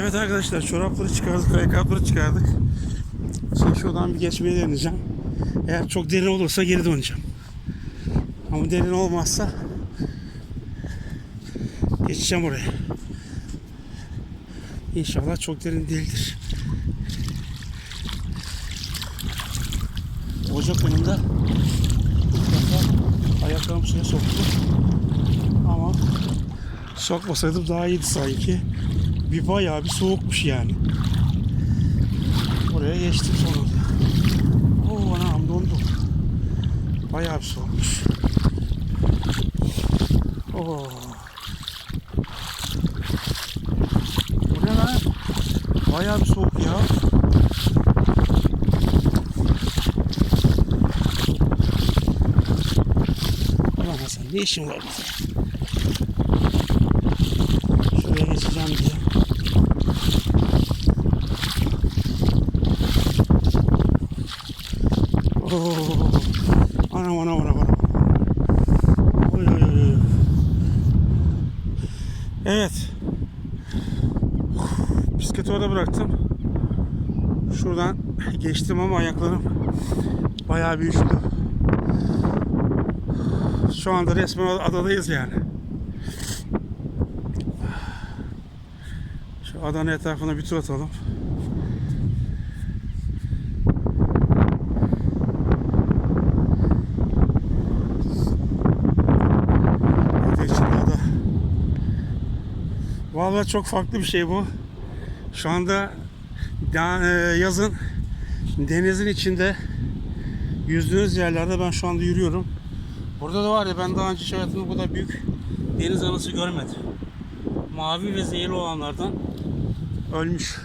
Evet arkadaşlar çorapları çıkardık, ayakkabıları çıkardık. Şimdi şuradan bir geçmeyi deneyeceğim. Eğer çok derin olursa geri döneceğim. Ama derin olmazsa geçeceğim oraya. İnşallah çok derin değildir. Ocak önünde ilk defa ayaklarım suya soktu. Ama sokmasaydım daha iyiydi sanki. Bir bayağı bir soğukmuş yani. Oraya geçtim sonunda. Oo anam dondum. Bayağı bir soğukmuş. Oo. Bu ne lan? Bayağı bir soğuk ya. Ulan Hasan ne işin var burada? Şuraya geçeceğim diye. Oo. Anam anam anam anam. Oy oy oy. Evet. Bisikleti orada bıraktım. Şuradan geçtim ama ayaklarım bayağı bir üşüdü. Şu anda resmen adadayız yani. Şu adanın etrafına bir tur atalım. Ada için ada. Vallahi çok farklı bir şey bu. Şu anda da- e, yazın denizin içinde yüzdüğünüz yerlerde ben şu anda yürüyorum. Burada da var ya ben daha önce hiç hayatımda bu kadar büyük deniz anası görmedim. Mavi ve zehirli olanlardan ölmüş.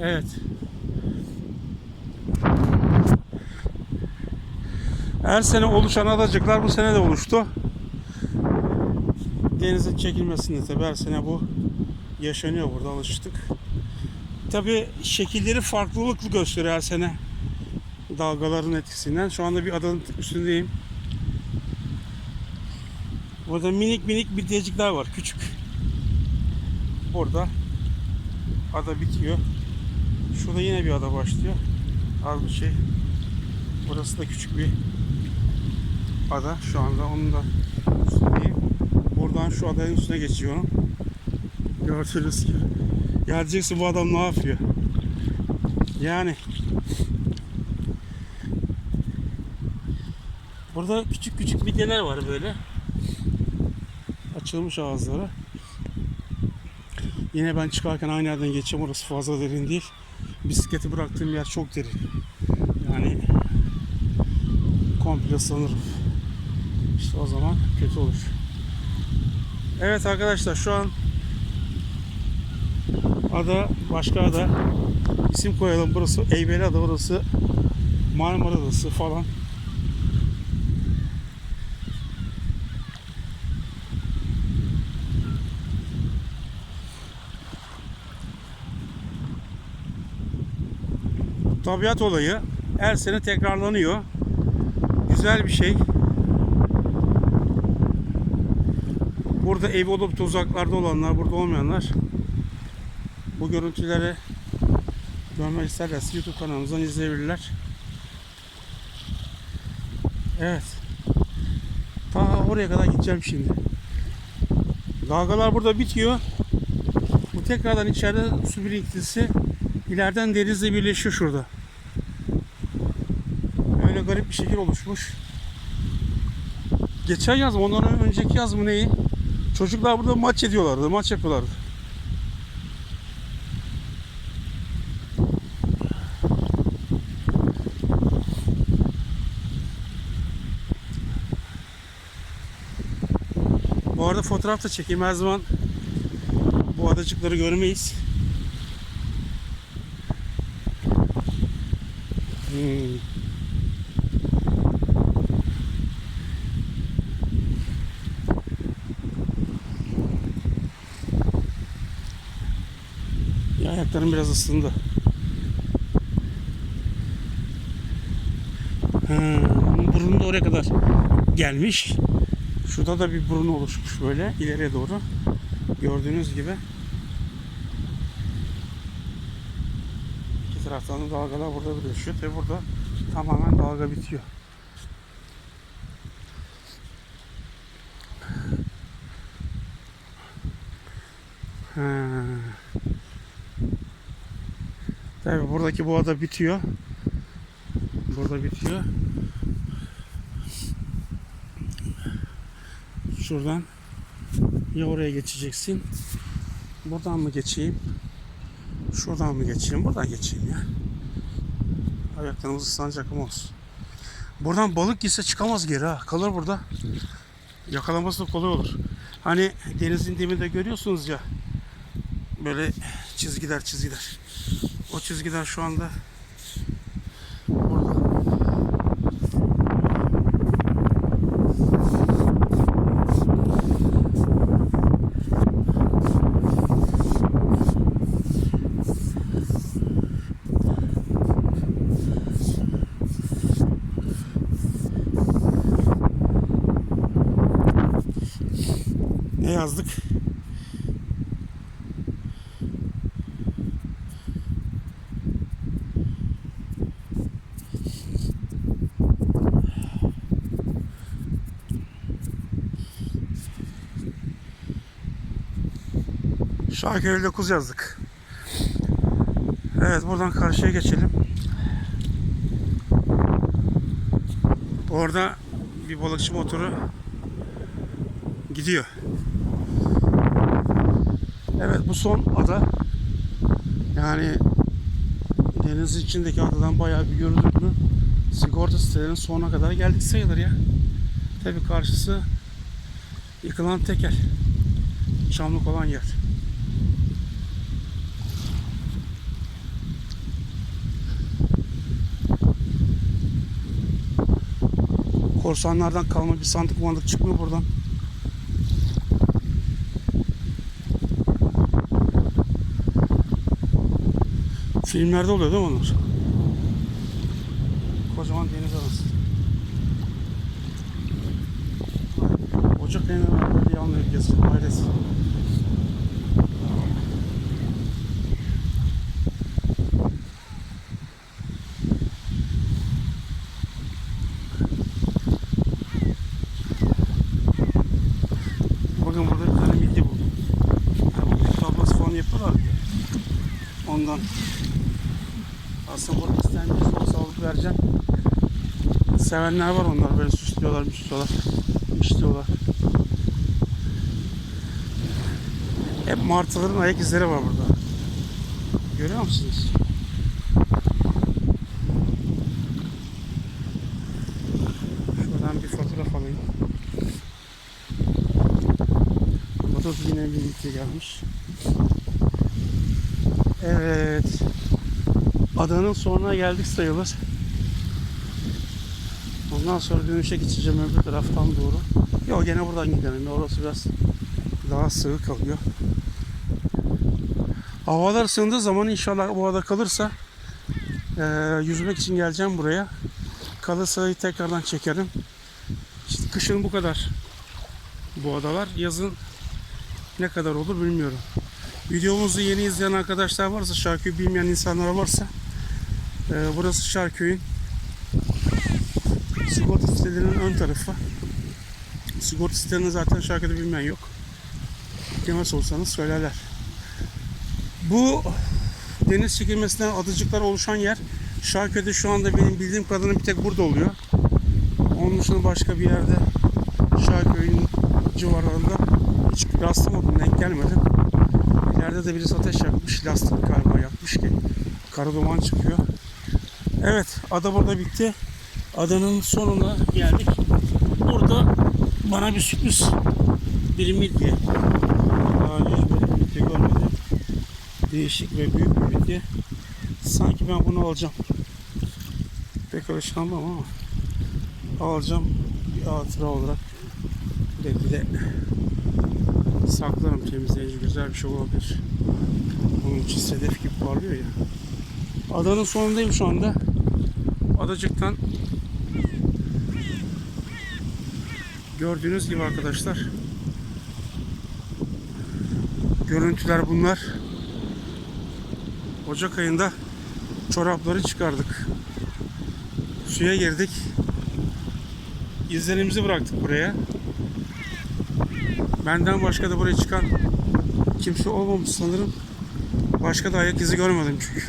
Evet. Her sene oluşan adacıklar bu sene de oluştu. Denizin çekilmesinde tabi her sene bu yaşanıyor burada alıştık. Tabi şekilleri farklılık gösteriyor her sene dalgaların etkisinden. Şu anda bir adanın üstündeyim. Burada minik minik bitecikler var küçük. Burada ada bitiyor. Şurada yine bir ada başlıyor. Az bir şey. Burası da küçük bir ada şu anda onun da üstündeyim. Buradan şu adanın üstüne geçiyorum. Gördüğünüz gibi. Geleceksin bu adam ne yapıyor? Yani Burada küçük küçük midyeler var böyle. Açılmış ağızları. Yine ben çıkarken aynı yerden geçeceğim. Orası fazla derin değil. Bisikleti bıraktığım yer çok derin. Yani komple sanırım. O zaman kötü olur. Evet arkadaşlar şu an ada başka ada isim koyalım burası Eybeli Ada burası Marmara Adası falan tabiat olayı her sene tekrarlanıyor. Güzel bir şey. Burada ev olup da olanlar, burada olmayanlar bu görüntüleri görmek isterlerse YouTube kanalımızdan izleyebilirler. Evet. Ta oraya kadar gideceğim şimdi. Dalgalar burada bitiyor. Bu tekrardan içeride su birikintisi ileriden denizle birleşiyor şurada. Öyle garip bir şekil oluşmuş. Geçen yaz mı ondan önceki yaz mı neyi? Çocuklar burada maç ediyorlardı, maç yapıyorlardı. Bu arada fotoğraf da çekeyim her zaman bu adacıkları görmeyiz. Hmm. Ya ayaklarım biraz ısındı. Ha, burnu da oraya kadar. gelmiş. Şurada da bir burun oluşmuş böyle ileriye doğru. Gördüğünüz gibi. İki taraftan da dalgalar burada birleşiyor. Tabi burada tamamen dalga bitiyor. Ha. Tabi buradaki bu ada bitiyor. Burada bitiyor. Şuradan ya oraya geçeceksin. Buradan mı geçeyim? Şuradan mı geçeyim? Buradan geçeyim ya. Ayaklarımız ıslanacak ama olsun. Buradan balık gitse çıkamaz geri ha. Kalır burada. Yakalaması da kolay olur. Hani denizin dibinde görüyorsunuz ya. Böyle çizgiler çizgiler. O çizgiler şu anda. Ne yazdık? Şarkı 9 yazdık. Evet buradan karşıya geçelim. Orada bir balıkçı motoru gidiyor. Evet bu son ada. Yani deniz içindeki adadan bayağı bir yürüdük mü sigorta sitelerinin sonuna kadar geldik sayılır ya. Tabii karşısı yıkılan tekel. Çamlık olan yer. Korsanlardan kalma bir sandık mandık çıkmıyor buradan. Filmlerde oluyor değil mi onlar? Kocaman deniz anası. Ocak ayına böyle yan ülkesi, ailesi. Bakın burada bir tane midye buldum. Yani bu tablası falan yapıyorlar ya. Ondan. Aslında burada isteyen birisi olsa alıp vereceğim. Sevenler var onlar böyle süslüyorlar, müslüyorlar, işliyorlar. Hep martıların ayak izleri var burada. Görüyor musunuz? Şuradan bir fotoğraf alayım. Da yine bir midye gelmiş. Evet. Adanın sonuna geldik sayılır. Ondan sonra dönüşe geçeceğim öbür taraftan doğru. Yok gene buradan gidelim. Orası biraz daha sığ kalıyor. Havalar ısındığı zaman inşallah bu ada kalırsa eee, yüzmek için geleceğim buraya. Kalırsa tekrardan çekerim. İşte kışın bu kadar bu adalar. Yazın ne kadar olur bilmiyorum. Videomuzu yeni izleyen arkadaşlar varsa, Şarköy'ü bilmeyen insanlar varsa e, burası Şarköy'ün sigorta sitelerinin ön tarafı. Sigorta sitelerini zaten Şarköy'de bilmeyen yok. Demez olsanız söylerler. Bu deniz çekilmesinden adacıklar oluşan yer Şarköy'de şu anda benim bildiğim kadarıyla bir tek burada oluyor. Onun dışında başka bir yerde Şarköy'ün civarlarında hiç rastlamadım, denk gelmedim. İleride de birisi ateş yakmış. Lastik galiba yakmış ki. Kara duman çıkıyor. Evet ada burada bitti. Adanın sonuna geldik. Burada bana bir sürpriz bir midye. Daha önce böyle bir midye görmedim. Değişik ve büyük bir midye. Sanki ben bunu alacağım. Pek alışkanlığım ama alacağım bir hatıra olarak. Belki de saklarım temizleyici güzel bir şey olabilir. Bunun için sedef gibi parlıyor ya. Adanın sonundayım şu anda. Adacıktan Gördüğünüz gibi arkadaşlar. Görüntüler bunlar. Ocak ayında çorapları çıkardık. Suya girdik. İzlerimizi bıraktık buraya. Benden başka da buraya çıkan kimse olmamış sanırım. Başka da ayak izi görmedim çünkü.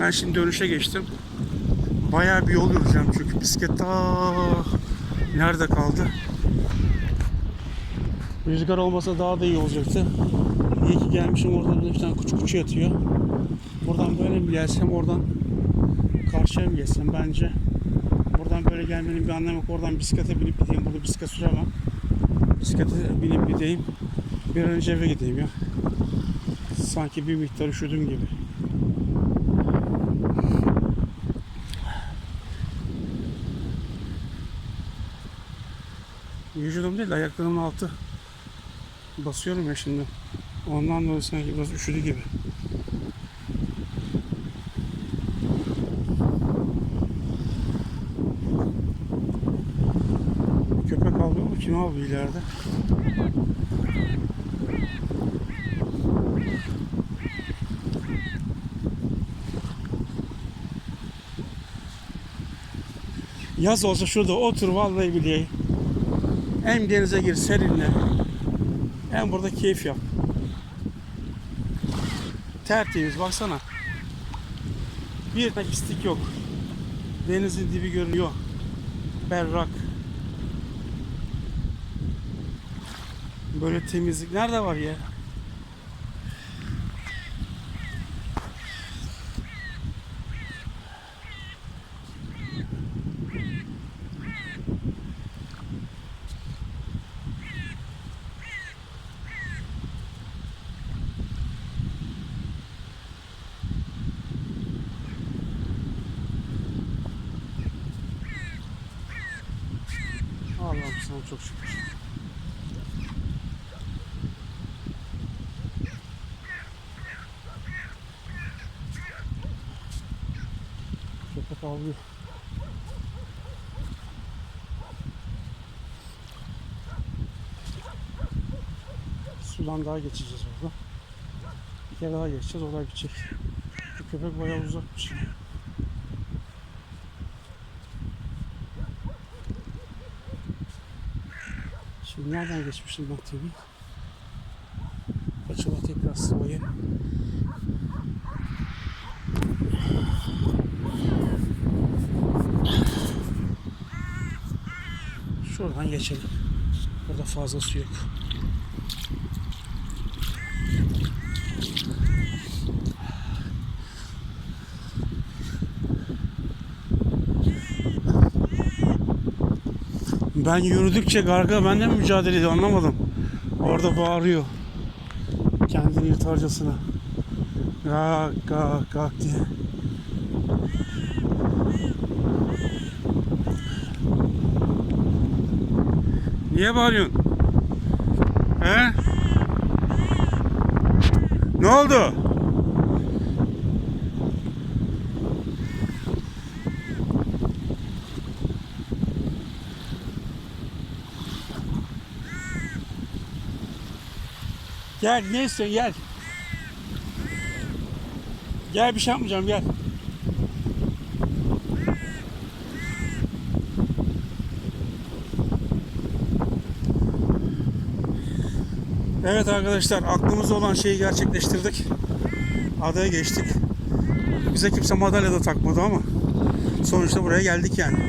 Ben şimdi dönüşe geçtim. Bayağı bir yol yürüyeceğim çünkü bisiklet ta nerede kaldı? Rüzgar olmasa daha da iyi olacaktı. İyi ki gelmişim orada bir tane kuçu kuçu yatıyor. Buradan böyle mi gelsem oradan karşıya mı geçsem bence buradan böyle gelmenin bir anlamı yok. Oradan bisiklete binip gideyim. Burada bisiklet süremem. Bisiklete binip gideyim. Bir an önce eve gideyim ya. Sanki bir miktar üşüdüm gibi. Vücudum değil ayaklarımın altı basıyorum ya şimdi. Ondan dolayı sanki biraz üşüdü gibi. Köpek avlıyor mu? Kim avlıyor ileride? Yaz olsa şurada otur vallahi billahi. Hem denize gir serinle. Hem burada keyif yap. Tertemiz baksana. Bir tane pislik yok. Denizin dibi görünüyor. Berrak. Böyle temizlik nerede var ya? Allah'ım sana çok şükür. Köpek avlıyor. Sudan daha geçeceğiz orada. Bir kere daha geçeceğiz, o da bitecek. Bu köpek bayağı uzakmış. Şimdi nereden geçmiştim ben tabii. Açıla tekrar sıvayı. Şuradan geçelim. Burada fazla su yok. Ben yürüdükçe garga benden mi mücadele ediyor anlamadım. Orada bağırıyor. Kendini yırtarcasına. Gak gak gak diye. Niye bağırıyorsun? He? Ne oldu? Gel ne istiyorsun gel. Gel bir şey yapmayacağım gel. Evet arkadaşlar aklımızda olan şeyi gerçekleştirdik. Adaya geçtik. Bize kimse madalya da takmadı ama sonuçta buraya geldik yani.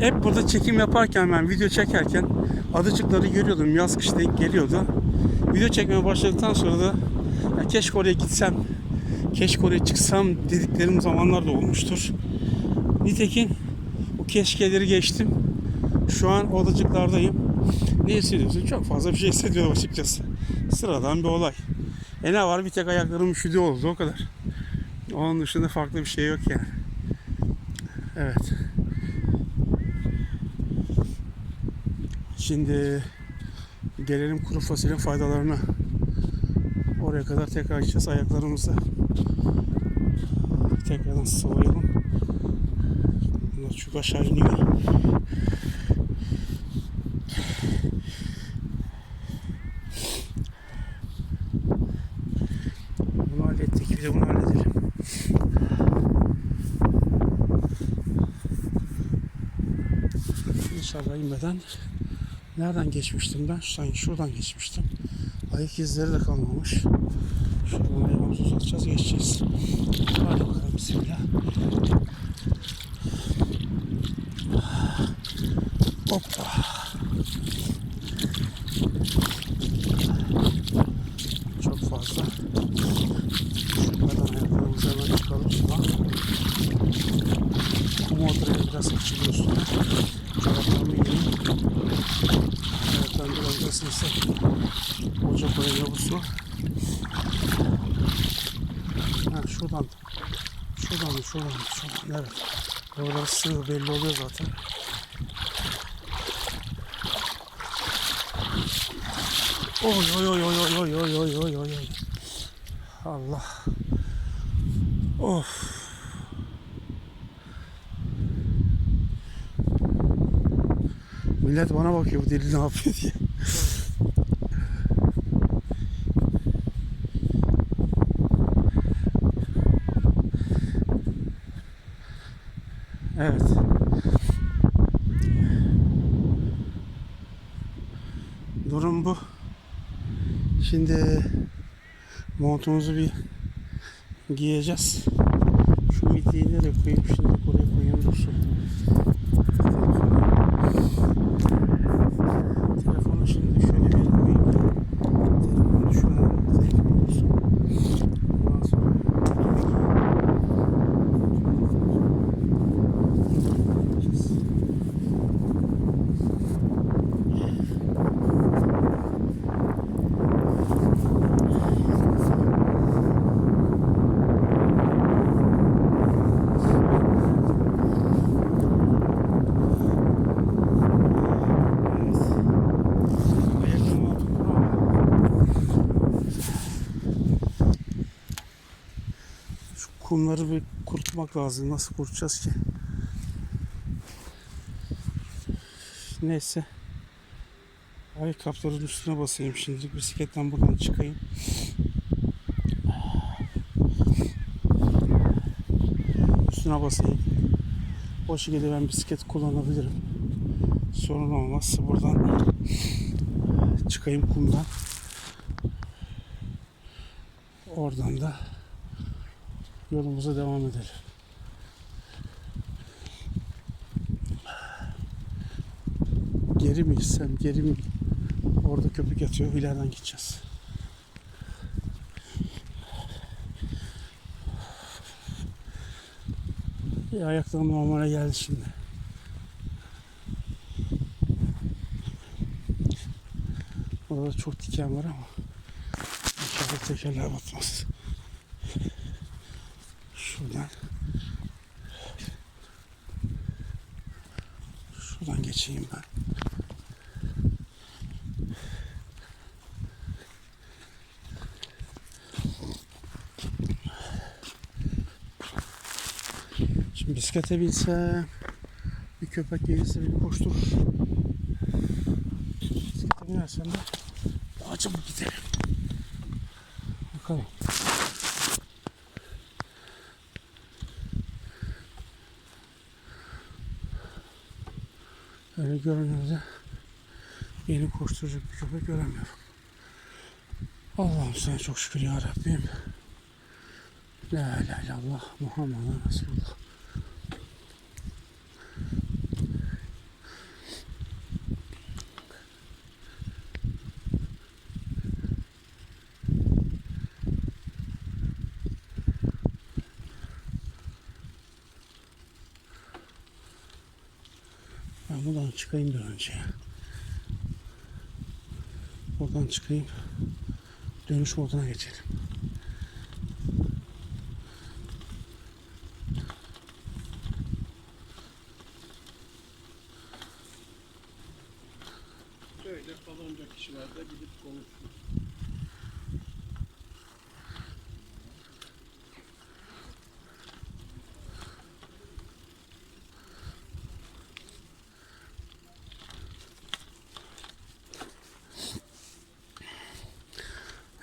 Hep burada çekim yaparken ben video çekerken adacıkları görüyordum. Yaz kış denk geliyordu. Video çekmeye başladıktan sonra da ya keşke oraya gitsem, keşke oraya çıksam dediklerim zamanlar da olmuştur. Nitekim keşkeleri geçtim. Şu an odacıklardayım. Ne hissediyorsun? Çok fazla bir şey hissediyorum açıkçası. Sıradan bir olay. E ne var? Bir tek ayaklarım üşüdü oldu o kadar. Onun dışında farklı bir şey yok yani. Evet. Şimdi gelelim kuru fasulyenin faydalarına. Oraya kadar tekrar gideceğiz. Ayaklarımızı tekrardan sıvayalım. Çünkü aşağı iniyor. Bunu hallettik. Bir de bunu halledelim. İnşallah inmeden nereden geçmiştim ben? Sanki şuradan geçmiştim. Ayak izleri de kalmamış. Şuradan ayağımızı uzatacağız, geçeceğiz. Hadi bakalım bismillah. Hoppa. Çok fazla. Şuradan ayaklarımızı hemen çıkalım şuradan. Kum oturuyor biraz açılıyor üstüne. Çoraplarımı giyeyim. Ayaklarım biraz ısınsın. Ocak oraya bu su. Ha şuradan. Şuradan, şuradan, şuradan. Evet. Oralar sığ belli oluyor zaten. Oy oy oy oy oy oy oy oy oy oy. Allah. Of. Millet bana bakıyor bu deli ne yapıyor diye. Evet. Durum bu. Şimdi montumuzu bir giyeceğiz. Şu midyeyi nereye koyayım? Şimdi buraya koyayım dursun. Telefonu şimdi şöyle bir yere koyayım. Telefonu şuraya telefonu dursun. Ondan sonra Ayaklarım altında ama Şu kumları bir kurutmak lazım. Nasıl kurutacağız ki? Neyse. Ayakkabıların üstüne basayım şimdilik. Bisikletten buradan çıkayım. Üstüne basayım. O şekilde ben bisiklet kullanabilirim. Sorun olmaz. Buradan çıkayım kumdan. Oradan da yolumuza devam edelim. Geri mi gitsem, geri mi? Orada köpük yatıyor, ileriden gideceğiz. Bir ayaklarım normale geldi şimdi. Orada çok diken var ama inşallah tekerler batmaz. Şuradan Geçeyim ben. Şimdi bisiklete binsem bir köpek gelirse beni koşturur. Bisiklete binersem de daha çabuk giderim. Bakalım. Görünürde beni koşturacak bir köpek göremiyorum. Allah'ım sana çok şükür ya Rabbim. La ilahe illallah Muhammed Resulullah. Ben buradan çıkayım bir önce. Buradan çıkayım. Dönüş moduna geçelim.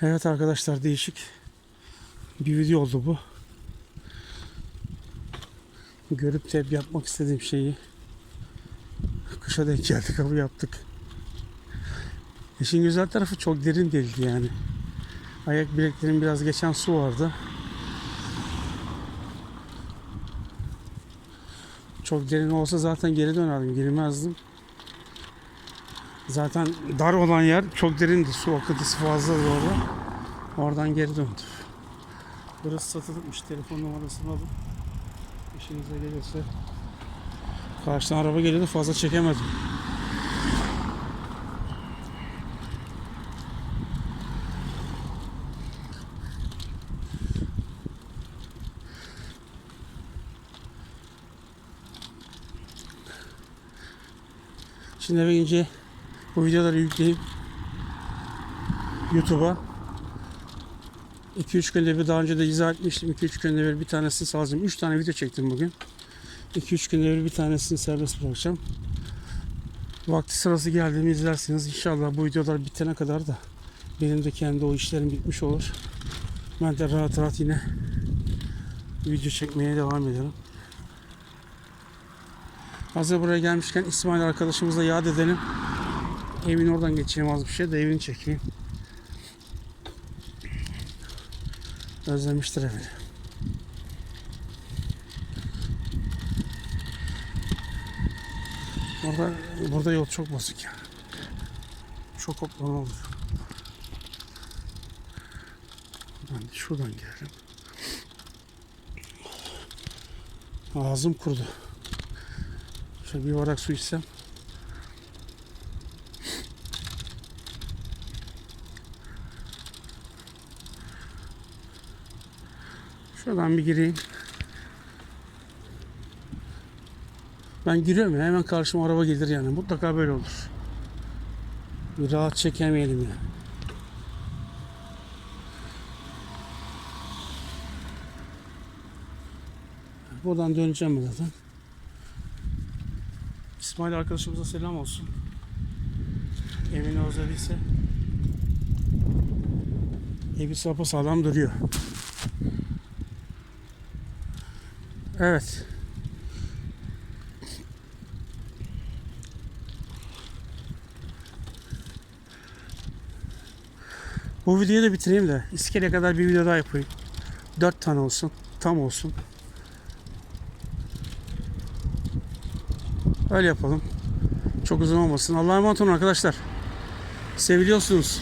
Evet arkadaşlar değişik bir video oldu bu. Görüp de yapmak istediğim şeyi kışa denk geldik ama yaptık. İşin güzel tarafı çok derin değildi yani. Ayak bileklerim biraz geçen su vardı. Çok derin olsa zaten geri dönerdim, girmezdim. Zaten dar olan yer çok derindi. Su akıntısı fazla orada. Oradan geri döndüm. Burası satılıkmış. Telefon numarasını alıp işinize gelirse karşıdan araba geliyordu fazla çekemedim. Şimdi eve gidince bu videoları yükleyip YouTube'a 2-3 günde bir daha önce de izah etmiştim. 2-3 günde bir bir tanesini salacağım. 3 tane video çektim bugün. 2-3 günde bir bir tanesini serbest bırakacağım. Vakti sırası geldiğinde izlersiniz. İnşallah bu videolar bitene kadar da benim de kendi o işlerim bitmiş olur. Ben de rahat rahat yine video çekmeye devam ederim. Hazır buraya gelmişken İsmail arkadaşımızla yad edelim. Evin oradan geçeyim az bir şey de evini çekeyim. Özlemiştir evini. Burada, burada yol çok bozuk ya. Çok hoplama olur. Ben de şuradan gelelim. Ağzım kurudu. Şöyle bir varak su içsem. Şuradan bir gireyim. Ben giriyorum ya hemen karşıma araba gelir yani. Mutlaka böyle olur. Bir rahat çekemeyelim ya. Buradan döneceğim zaten. İsmail arkadaşımıza selam olsun. Evini özlediyse evi sağlam duruyor. Evet. Bu videoyu da bitireyim de iskeleye kadar bir video daha yapayım. 4 tane olsun. Tam olsun. Öyle yapalım. Çok uzun olmasın. Allah'a emanet olun arkadaşlar. Seviliyorsunuz.